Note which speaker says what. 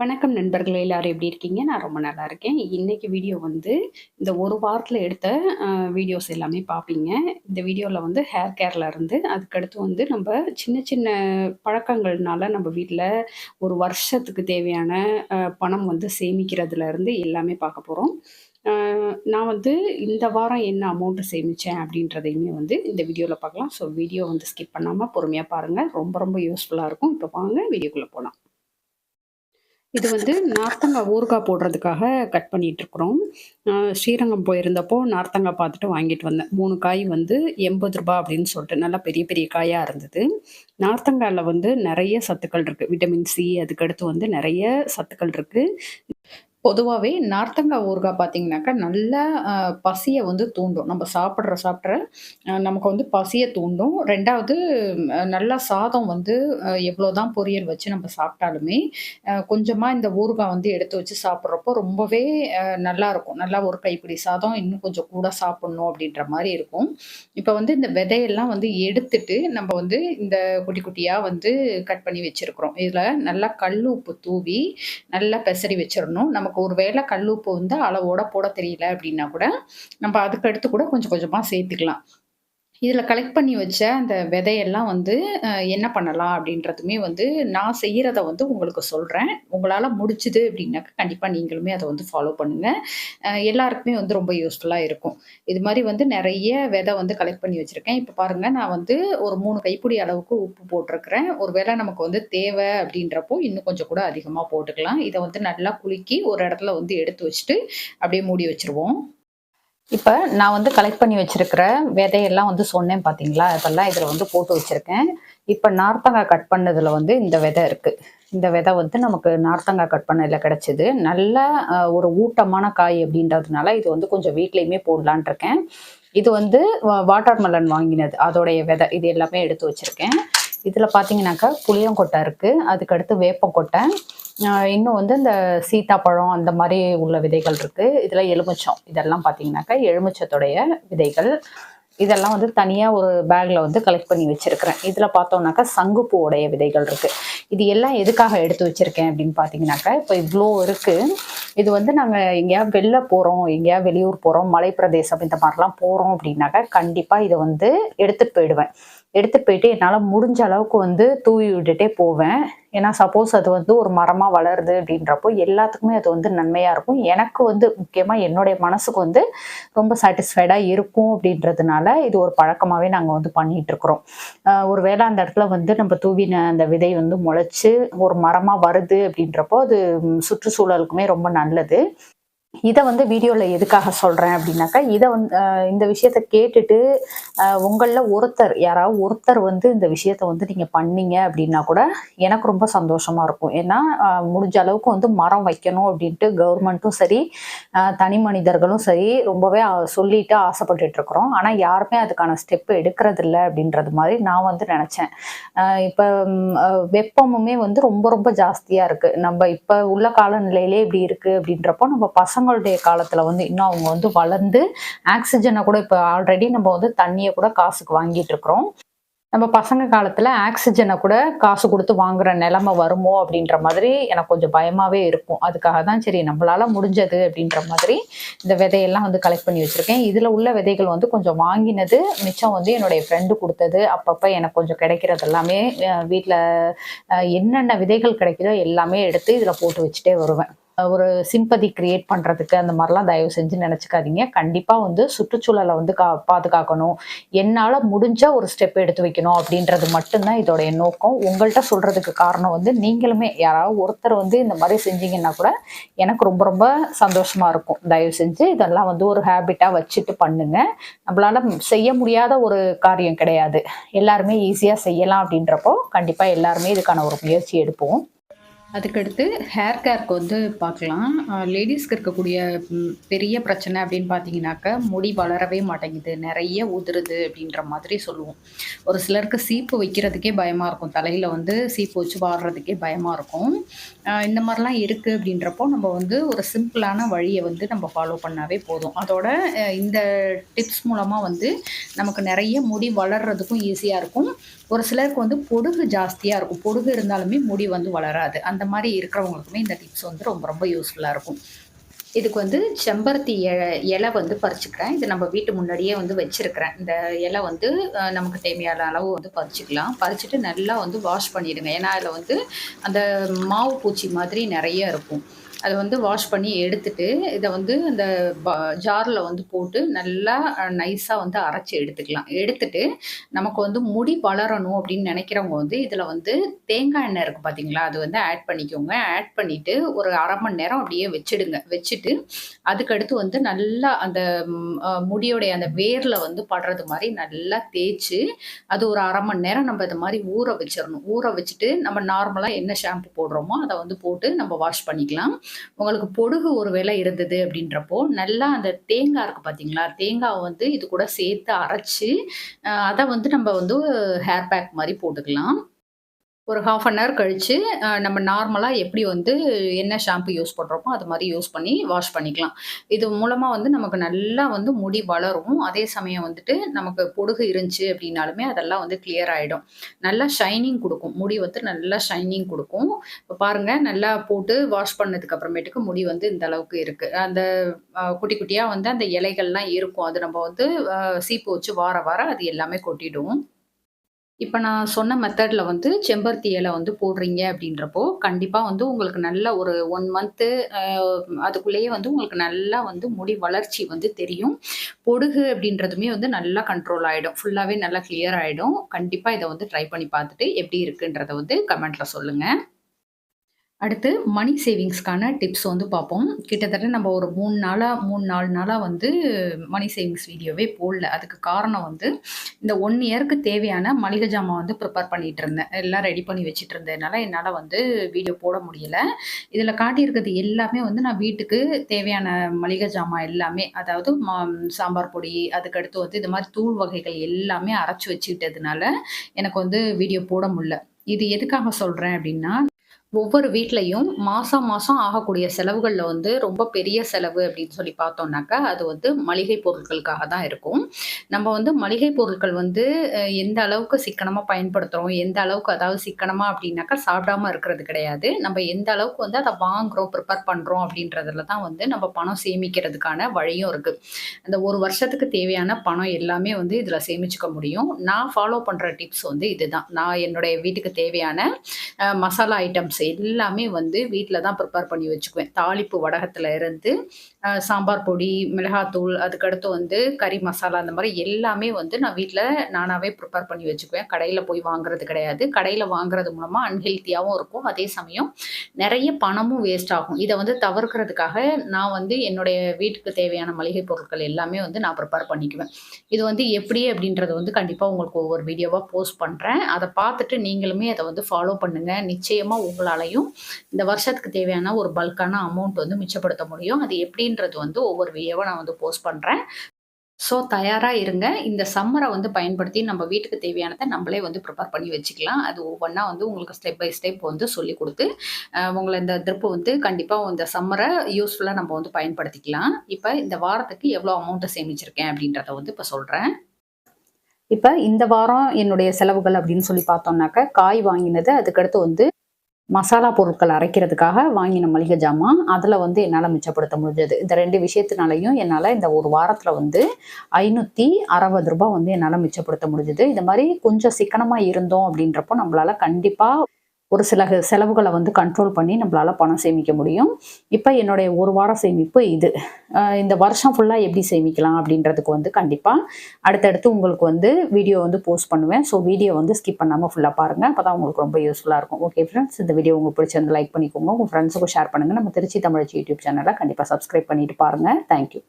Speaker 1: வணக்கம் நண்பர்களே எல்லாரும் எப்படி இருக்கீங்க? நான் ரொம்ப நல்லா இருக்கேன். இன்னைக்கு வீடியோ வந்து இந்த ஒரு வாரத்தில் எடுத்த வீடியோஸ் எல்லாமே பார்ப்பீங்க. இந்த வீடியோவில் வந்து ஹேர் கேரில் இருந்து, அதுக்கடுத்து வந்து நம்ம சின்ன சின்ன பழக்கங்கள்னால நம்ம வீட்டில் ஒரு வருஷத்துக்கு தேவையான பணம் வந்து சேமிக்கிறதுலருந்து எல்லாமே பார்க்க போகிறோம் நான் வந்து இந்த வாரம் என்ன அமௌண்ட்டு சேமித்தேன் அப்படின்றதையுமே வந்து இந்த வீடியோவில் பார்க்கலாம். ஸோ வீடியோ வந்து ஸ்கிப் பண்ணாமல் பொறுமையாக பாருங்கள் ரொம்ப ரொம்ப யூஸ்ஃபுல்லாக இருக்கும். இப்போ வாங்க வீடியோக்குள்ளே போகலாம் இது வந்து நார்த்தங்காய் ஊறுகாய் போடுறதுக்காக கட் பண்ணிட்டுருக்குறோம். இருக்கிறோம் ஸ்ரீரங்கம் போயிருந்தப்போ நார்த்தங்காய் பார்த்துட்டு வாங்கிட்டு வந்தேன். மூணு காய் வந்து எண்பது ரூபா அப்படின்னு சொல்லிட்டு நல்லா பெரிய பெரிய காயாக இருந்தது. நார்த்தங்காயில் வந்து நிறைய சத்துக்கள் இருக்குது விட்டமின் சி அதுக்கடுத்து வந்து நிறைய சத்துக்கள் இருக்குது பொதுவாகவே நார்த்தங்காய் ஊறுகாய் பார்த்தீங்கன்னாக்கா, நல்லா பசியை வந்து தூண்டும். நம்ம சாப்பிட்ற சாப்பிட்ற அ நமக்கு வந்து பசியை தூண்டும். ரெண்டாவது நல்லா சாதம் வந்து அ எவ்வளோதான் பொரியல் வச்சு நம்ம சாப்பிட்டாலுமே, கொஞ்சமாக இந்த ஊறுகாய் வந்து எடுத்து வச்சு சாப்பிட்றப்போ ரொம்பவே நல்லா இருக்கும் நல்லா ஒரு கைப்பிடி சாதம் இன்னும் கொஞ்சம் கூட சாப்பிடணும் அப்படின்ற மாதிரி இருக்கும். இப்போ வந்து இந்த விதையெல்லாம் வந்து எடுத்துட்டு, நம்ம வந்து இந்த குட்டி குட்டியாக வந்து கட் பண்ணி வச்சிருக்கிறோம். இதில் நல்லா கல் உப்பு தூவி, நல்லா பெசரி வச்சிடணும் நமக்கு ஒரு வேளை கல் உப்பு வந்து அளவோட போட தெரியல அப்படின்னா கூட, நம்ம அதுக்கடுத்து கூட கொஞ்சம் கொஞ்சமாக சேர்த்துக்கலாம். இதில் கலெக்ட் பண்ணி வச்ச அந்த விதையெல்லாம் வந்து என்ன பண்ணலாம் அப்படின்றதுமே வந்து நான் செய்கிறத வந்து உங்களுக்கு சொல்கிறேன் உங்களால் முடிச்சுது அப்படின்னாக்கா, கண்டிப்பாக நீங்களுமே அதை வந்து ஃபாலோ பண்ணுங்கள் எல்லாருக்குமே வந்து ரொம்ப யூஸ்ஃபுல்லாக இருக்கும். இது மாதிரி வந்து நிறைய விதை வந்து கலெக்ட் பண்ணி வச்சுருக்கேன் இப்போ பாருங்கள் நான் வந்து ஒரு மூணு கைப்பிடி அளவுக்கு உப்பு போட்டிருக்கிறேன். ஒரு வேளை நமக்கு வந்து தேவை அப்படின்றப்போ, இன்னும் கொஞ்சம் கூட அதிகமாக போட்டுக்கலாம். இதை வந்து நல்லா குலுக்கி ஒரு இடத்துல வந்து எடுத்து வச்சுட்டு, அப்படியே மூடி வச்சுருவோம். இப்போ நான் வந்து கலெக்ட் பண்ணி வச்சிருக்கிற விதையெல்லாம் வந்து சொன்னேன் பார்த்தீங்களா? இதெல்லாம் இதில் வந்து போட்டு வச்சுருக்கேன் இப்போ நார்த்தங்காய் கட் பண்ணதில் வந்து இந்த விதை இருக்குது இந்த விதை வந்து நமக்கு நார்த்தங்காய் கட் பண்ணதில் கிடச்சிது நல்ல ஒரு ஊட்டமான காய் அப்படின்றதுனால, இது வந்து கொஞ்சம் வீட்லேயுமே போடலான்ட்டு இருக்கேன். இது வந்து வாட்டர் மெலன் வாங்கினது. அதோடைய விதை. இது எல்லாமே எடுத்து வச்சுருக்கேன் இதில் பார்த்தீங்கன்னாக்கா, புளியங்கொட்டை இருக்குது அதுக்கடுத்து வேப்பங்கொட்டை. இன்னும் வந்து இந்த சீத்தாப்பழம் அந்த மாதிரி உள்ள விதைகள் இருக்கு. இதுல எலுமிச்சம். இதெல்லாம் பார்த்தீங்கன்னாக்கா, எலுமிச்சத்துடைய விதைகள். இதெல்லாம் வந்து தனியா ஒரு பேக்ல வந்து கலெக்ட் பண்ணி வச்சிருக்கிறேன். இதுல பார்த்தோம்னாக்கா, சங்குப்பூவுடைய விதைகள் இருக்கு. இது எல்லாம் எதுக்காக எடுத்து வச்சிருக்கேன் அப்படின்னு பார்த்தீங்கன்னாக்கா, இப்போ இவ்வளோ இருக்கு. இது வந்து நாங்க எங்கேயாவது வெளில போறோம், எங்கேயாவது வெளியூர் போறோம், மலை பிரதேசம் இந்த மாதிரிலாம் போறோம் அப்படின்னாக்கா, கண்டிப்பா இதை வந்து எடுத்து போயிடுவேன். எடுத்து போயிட்டு என்னால் முடிஞ்ச அளவுக்கு வந்து தூவி விட்டுட்டே போவேன். ஏன்னா, சப்போஸ் அது வந்து ஒரு மரமா வளருது அப்படின்றப்போ, எல்லாத்துக்குமே அது வந்து நன்மையா இருக்கும். எனக்கு வந்து முக்கியமா என்னுடைய மனசுக்கு வந்து ரொம்ப சாட்டிஸ்ஃபைடா இருக்கும் அப்படின்றதுனால, இது ஒரு பழக்கமாவே நாங்க வந்து பண்ணிட்டுருக்குறோம். ஒரு வேளை அந்த இடத்துல வந்து நம்ம தூவின அந்த விதை வந்து முளைச்சு, ஒரு மரமா வருது அப்படின்றப்போ, அது சுற்றுச்சூழலுக்குமே ரொம்ப நல்லது. இதை வந்து வீடியோவில் எதுக்காக சொல்கிறேன் அப்படின்னாக்கா, இதை வந்து இந்த விஷயத்த கேட்டுட்டு, உங்களில் ஒருத்தர், யாராவது ஒருத்தர் வந்து இந்த விஷயத்த வந்து நீங்கள் பண்ணீங்க அப்படின்னா கூட, எனக்கு ரொம்ப சந்தோஷமாக இருக்கும். ஏன்னா, முடிஞ்ச அளவுக்கு வந்து மரம் வைக்கணும் அப்படின்ட்டு கவர்மெண்ட்டும் சரி, தனி மனிதர்களும் சரி, ரொம்பவே சொல்லிட்டு ஆசைப்பட்டுட்டு இருக்கிறோம். ஆனால் யாருமே அதுக்கான ஸ்டெப் எடுக்கிறதில்ல அப்படின்றது மாதிரி நான் வந்து நினச்சேன் இப்போ வெப்பமுமே வந்து ரொம்ப ரொம்ப ஜாஸ்தியாக இருக்குது நம்ம இப்போ உள்ள காலநிலையிலே இப்படி இருக்குது அப்படின்றப்போ, நம்ம பசங்க பசங்களுடைய காலத்துல வந்து இன்னும் அவங்க வந்து வளர்ந்து, ஆக்சிஜனை கூட இப்ப ஆல்ரெடி நம்ம வந்து தண்ணியை கூட காசுக்கு வாங்கிட்டு இருக்கிறோம். நம்ம பசங்க காலத்துல ஆக்சிஜனை கூட காசு கொடுத்து வாங்குற நெலைம வருமோ அப்படின்ற மாதிரி எனக்கு கொஞ்சம் பயமாவே இருக்கும். அதுக்காக தான் சரி நம்மளால முடிஞ்சது அப்படின்ற மாதிரி, இந்த விதையெல்லாம் வந்து கலெக்ட் பண்ணி வச்சிருக்கேன். இதுல உள்ள விதைகள் வந்து கொஞ்சம் வாங்கினது, மிச்சம் வந்து என்னுடைய ஃப்ரெண்டு கொடுத்தது அப்பப்ப எனக்கு கொஞ்சம் கிடைக்கிறது எல்லாமே அ என்னென்ன விதைகள் கிடைக்குதோ எல்லாமே எடுத்து இதுல போட்டு வச்சுட்டே வருவேன். ஒரு சிம்பதி கிரியேட் பண்றதுக்கு அந்த மாதிரிலாம் தயவு செஞ்சு நினச்சிக்காதீங்க கண்டிப்பா வந்து சுற்றுச்சூழலை வந்து கா பாதுகாக்கணும். என்னால முடிஞ்ச ஒரு ஸ்டெப் எடுத்து வைக்கணும் அப்படின்றது மட்டும்தான் இதோடைய நோக்கம். உங்கள்கிட்ட சொல்றதுக்கு காரணம் வந்து நீங்களுமே யாராவது ஒருத்தர் வந்து இந்த மாதிரி செஞ்சீங்கன்னா கூட, எனக்கு ரொம்ப ரொம்ப சந்தோஷமா இருக்கும். தயவு செஞ்சு இதெல்லாம் வந்து ஒரு ஹேபிட்டா வச்சுட்டு பண்ணுங்க. நம்மளால செய்ய முடியாத ஒரு காரியம் கிடையாது. எல்லாருமே ஈஸியா செய்யலாம் அப்படின்றப்போ, கண்டிப்பா எல்லாருமே இதுக்கான ஒரு முயற்சி எடுப்போம். அதுக்கடுத்து ஹேர் கேர்க்கு வந்து பார்க்கலாம். லேடிஸ்க்கு இருக்கக்கூடிய பெரிய பிரச்சனை அப்படின்னு பார்த்தீங்கன்னாக்கா, முடி வளரவே மாட்டேங்குது. நிறைய உதிருது அப்படின்ற மாதிரி சொல்லுவோம். ஒரு சிலருக்கு சீப்பு வைக்கிறதுக்கே பயமாக இருக்கும். தலையில் வந்து சீப்பு வச்சு வாடுறதுக்கே பயமாக இருக்கும். இந்த மாதிரிலாம் இருக்குது அப்படின்றப்போ, நம்ம வந்து ஒரு சிம்பிளான வழியை வந்து நம்ம ஃபாலோ பண்ணாவே போதும். அதோட இந்த டிப்ஸ் மூலமாக வந்து நமக்கு நிறைய முடி வளர்றதுக்கும் ஈஸியாக இருக்கும். ஒரு சிலருக்கு வந்து பொடுகு ஜாஸ்தியாக இருக்கும். பொடுகு இருந்தாலுமே முடி வந்து வளராது. அந்த மாதிரி இருக்கிறவங்களுக்குமே இந்த டிப்ஸ் வந்து ரொம்ப ரொம்ப யூஸ்ஃபுல்லாக இருக்கும். இதுக்கு வந்து செம்பருத்தி இலை வந்து பறிச்சுக்கிறேன். இது நம்ம வீட்டு முன்னாடியே வந்து வச்சுருக்கிறேன். இந்த இலை வந்து நமக்கு தேவையான அளவு வந்து பறிச்சுக்கலாம். பறிச்சுட்டு நல்லா வந்து வாஷ் பண்ணிவிடுங்க ஏன்னா அதில் வந்து அந்த மாவு பூச்சி மாதிரி நிறைய இருக்கும். அதை வந்து வாஷ் பண்ணி எடுத்துட்டு இதை வந்து அந்த ஜாரில் வந்து போட்டு நல்லா நைஸாக வந்து அரைச்சி எடுத்துக்கலாம். எடுத்துட்டு நமக்கு வந்து முடி வளரணும் அப்படின்னு நினைக்கிறவங்க வந்து இதில் வந்து தேங்காய் எண்ணெய் இருக்குது பார்த்தீங்களா அது வந்து ஆட் பண்ணிக்கோங்க. ஆட் பண்ணிவிட்டு ஒரு அரை மணி நேரம் அப்படியே வச்சுடுங்க. வச்சுட்டு அதுக்கடுத்து வந்து நல்லா அந்த முடியோடைய அந்த வேரில் வந்து படுறது மாதிரி நல்லா தேய்ச்சி அது ஒரு அரை மணி நேரம் நம்ம இது மாதிரி ஊற வச்சிடணும். ஊற வச்சுட்டு நம்ம நார்மலாக என்ன ஷாம்பு போடுறோமோ அதை வந்து போட்டு நம்ம வாஷ் பண்ணிக்கலாம். உங்களுக்கு பொடுகு ஒரு வேலை இருந்தது அப்படின்றப்போ நல்லா அந்த தேங்காய் இருக்குது பார்த்தீங்களா தேங்காவை வந்து இது கூட சேர்த்து அரைச்சி அதை வந்து நம்ம வந்து ஹேர் பேக் மாதிரி போட்டுக்கலாம். ஒரு ஹாஃப் அன் ஹவர் கழித்து நம்ம நார்மலாக எப்படி வந்து என்ன ஷாம்பு யூஸ் பண்ணுறோமோ அது மாதிரி யூஸ் பண்ணி வாஷ் பண்ணிக்கலாம். இது மூலமாக வந்து நமக்கு நல்லா வந்து முடி வளரும். அதே சமயம் வந்துட்டு நமக்கு பொடுகு இருந்துச்சு அப்படின்னாலுமே அதெல்லாம் வந்து கிளியர் ஆகிடும் நல்லா ஷைனிங் கொடுக்கும். முடி வந்து நல்லா ஷைனிங் கொடுக்கும். இப்போ பாருங்கள் நல்லா போட்டு வாஷ் பண்ணதுக்கு அப்புறமேட்டுக்கு முடி வந்து இந்த அளவுக்கு இருக்குது அந்த குட்டி குட்டியாக வந்து அந்த இலைகள்லாம் இருக்கும். அது நம்ம வந்து சீப்பு வச்சு வார வாரம் அது எல்லாமே கொட்டிடும். இப்போ நான் சொன்ன மெத்தடில் வந்து செம்பருத்தி இலை வந்து போடுறீங்க அப்படின்றப்போ கண்டிப்பாக வந்து உங்களுக்கு நல்ல ஒரு ஒன் மந்த்து அதுக்குள்ளேயே வந்து உங்களுக்கு நல்லா வந்து முடி வளர்ச்சி வந்து தெரியும். பொடுகு அப்படின்றதுமே வந்து நல்லா கண்ட்ரோல் ஆகிடும் ஃபுல்லாகவே நல்லா கிளியர் ஆகிடும் கண்டிப்பாக இதை வந்து ட்ரை பண்ணி பார்த்துட்டு எப்படி இருக்குன்றதை வந்து கமெண்ட்டில் சொல்லுங்கள் அடுத்து மணி சேவிங்ஸ்க்கான டிப்ஸ் வந்து பார்ப்போம். கிட்டத்தட்ட நம்ம ஒரு மூணு நாளாக மூணு நாலு நாளாக வந்து மணி சேவிங்ஸ் வீடியோவே போடல. அதுக்கு காரணம் வந்து இந்த ஒன் இயருக்கு தேவையான மளிகை ஜாமான் வந்து ப்ரிப்பேர் பண்ணிகிட்டு இருந்தேன். எல்லாம் ரெடி பண்ணி வச்சுட்டு இருந்ததுனால என்னால் வந்து வீடியோ போட முடியலை. இதில் காட்டியிருக்கிறது எல்லாமே வந்து நான் வீட்டுக்கு தேவையான மளிகை ஜாமான் எல்லாமே அதாவது சாம்பார் பொடி அதுக்கடுத்து வந்து இது மாதிரி தூள் வகைகள் எல்லாமே அரைச்சி வச்சுக்கிட்டதுனால எனக்கு வந்து வீடியோ போட முடியல. இது எதுக்காக சொல்கிறேன் அப்படின்னா ஒவ்வொரு வீட்லையும் மாதம் மாதம் ஆகக்கூடிய செலவுகளில் வந்து ரொம்ப பெரிய செலவு அப்படின்னு சொல்லி பார்த்தோம்னாக்கா அது வந்து மளிகை பொருட்களுக்காக தான் இருக்கும். நம்ம வந்து மளிகை பொருட்கள் வந்து எந்த அளவுக்கு சிக்கனமாக பயன்படுத்துகிறோம் எந்த அளவுக்கு அதாவது சிக்கனமாக அப்படின்னாக்கா சாப்பிடாம இருக்கிறது கிடையாது. நம்ம எந்த அளவுக்கு வந்து அதை வாங்குறோம் ப்ரிப்பேர் பண்ணுறோம் அப்படின்றதுல தான் வந்து நம்ம பணம் சேமிக்கிறதுக்கான வழியும் இருக்குது அந்த ஒரு வருஷத்துக்கு தேவையான பணம் எல்லாமே வந்து இதில் சேமிச்சுக்க முடியும். நான் ஃபாலோ பண்ணுற டிப்ஸ் வந்து இதுதான். நான் என்னுடைய வீட்டுக்கு தேவையான மசாலா ஐட்டம்ஸ் எல்லாமே வந்து வீட்டில் தான் ப்ரிப்பேர் பண்ணி வச்சுக்குவேன். தாளிப்பு வடகத்தில் இருந்து சாம்பார் பொடி மிளகாத்தூள் அதுக்கடுத்து வந்து கறி மசாலா அந்த மாதிரி எல்லாமே வந்து நான் வீட்டில் நானாகவே ப்ரிப்பேர் பண்ணி வச்சுக்குவேன். கடையில் போய் வாங்குறது கிடையாது. கடையில் வாங்குறது மூலமாக அன்ஹெல்த்தியாகவும் இருக்கும். அதே சமயம் நிறைய பணமும் வேஸ்ட் ஆகும். இதை வந்து தவிர்க்கிறதுக்காக நான் வந்து என்னுடைய வீட்டுக்கு தேவையான மளிகை பொருட்கள் எல்லாமே வந்து நான் ப்ரிப்பேர் பண்ணிக்குவேன். இது வந்து எப்படி அப்படின்றது வந்து கண்டிப்பாக உங்களுக்கு ஒவ்வொரு வீடியோவாக போஸ்ட் பண்ணுறேன் அதை பார்த்துட்டு நீங்களுமே அதை வந்து ஃபாலோ பண்ணுங்கள் நிச்சயமாக உங்களால் உங்களாலையும் இந்த வருஷத்துக்கு தேவையான ஒரு பல்கான அமௌண்ட் வந்து மிச்சப்படுத்த முடியும். அது எப்படின்றது வந்து ஒவ்வொரு வீடியோவை நான் வந்து போஸ்ட் பண்ணுறேன் ஸோ தயாராக இருங்க. இந்த சம்மரை வந்து பயன்படுத்தி நம்ம வீட்டுக்கு தேவையானதை நம்மளே வந்து ப்ரிப்பேர் பண்ணி வச்சுக்கலாம். அது ஒவ்வொன்றா வந்து உங்களுக்கு ஸ்டெப் பை ஸ்டெப் வந்து சொல்லி கொடுத்து உங்களை இந்த ட்ரிப்பு வந்து கண்டிப்பாக இந்த சம்மரை யூஸ்ஃபுல்லாக நம்ம வந்து பயன்படுத்திக்கலாம். இப்போ இந்த வாரத்துக்கு எவ்வளோ அமௌண்ட்டை சேமிச்சிருக்கேன் அப்படின்றத வந்து இப்போ சொல்கிறேன் இப்போ இந்த வாரம் என்னுடைய செலவுகள் அப்படின்னு சொல்லி பார்த்தோம்னாக்க காய் வாங்கினது அதுக்கடுத்து வந்து மசாலா பொருட்கள் அரைக்கிறதுக்காக வாங்கின மளிகை ஜாமான். அதில் வந்து என்னால் மிச்சப்படுத்த முடிஞ்சது. இந்த ரெண்டு விஷயத்தினாலையும் என்னால் இந்த ஒரு வாரத்தில் வந்து ஐநூற்றி அறுபது ரூபாய் வந்து என்னால் மிச்சப்படுத்த முடிஞ்சது. இந்த மாதிரி கொஞ்சம் சிக்கனமாக இருந்தோம் அப்படின்றப்போ நம்மளால் கண்டிப்பாக ஒரு சில செலவுகளை வந்து கண்ட்ரோல் பண்ணி நம்மளால் பணம் சேமிக்க முடியும். இப்போ என்னுடைய ஒரு வாரம் சேமிப்பு இது. இந்த வருஷம் ஃபுல்லாக எப்படி சேமிக்கலாம் அப்படின்றதுக்கு வந்து கண்டிப்பாக அடுத்தடுத்து உங்களுக்கு வந்து வீடியோ வந்து போஸ்ட் பண்ணுவேன். ஸோ வீடியோ வந்து ஸ்கிப் பண்ணாமல் ஃபுல்லாக பாருங்கள் அப்போ தான் உங்களுக்கு ரொம்ப யூஸ்ஃபுல்லாக இருக்கும். ஓகே ஃப்ரெண்ட்ஸ் இந்த வீடியோ உங்களுக்கு பிடிச்சிருந்து லைக் பண்ணிக்கோங்க. உங்கள் ஃப்ரெண்ட்ஸுக்கும் ஷேர் பண்ணுங்கள் நம்ம திருச்சி தமிழ் யூடியூப் சேனலை கண்டிப்பாக சப்ஸ்கிரைப் பண்ணிட்டு பாருங்கள் தேங்க்யூ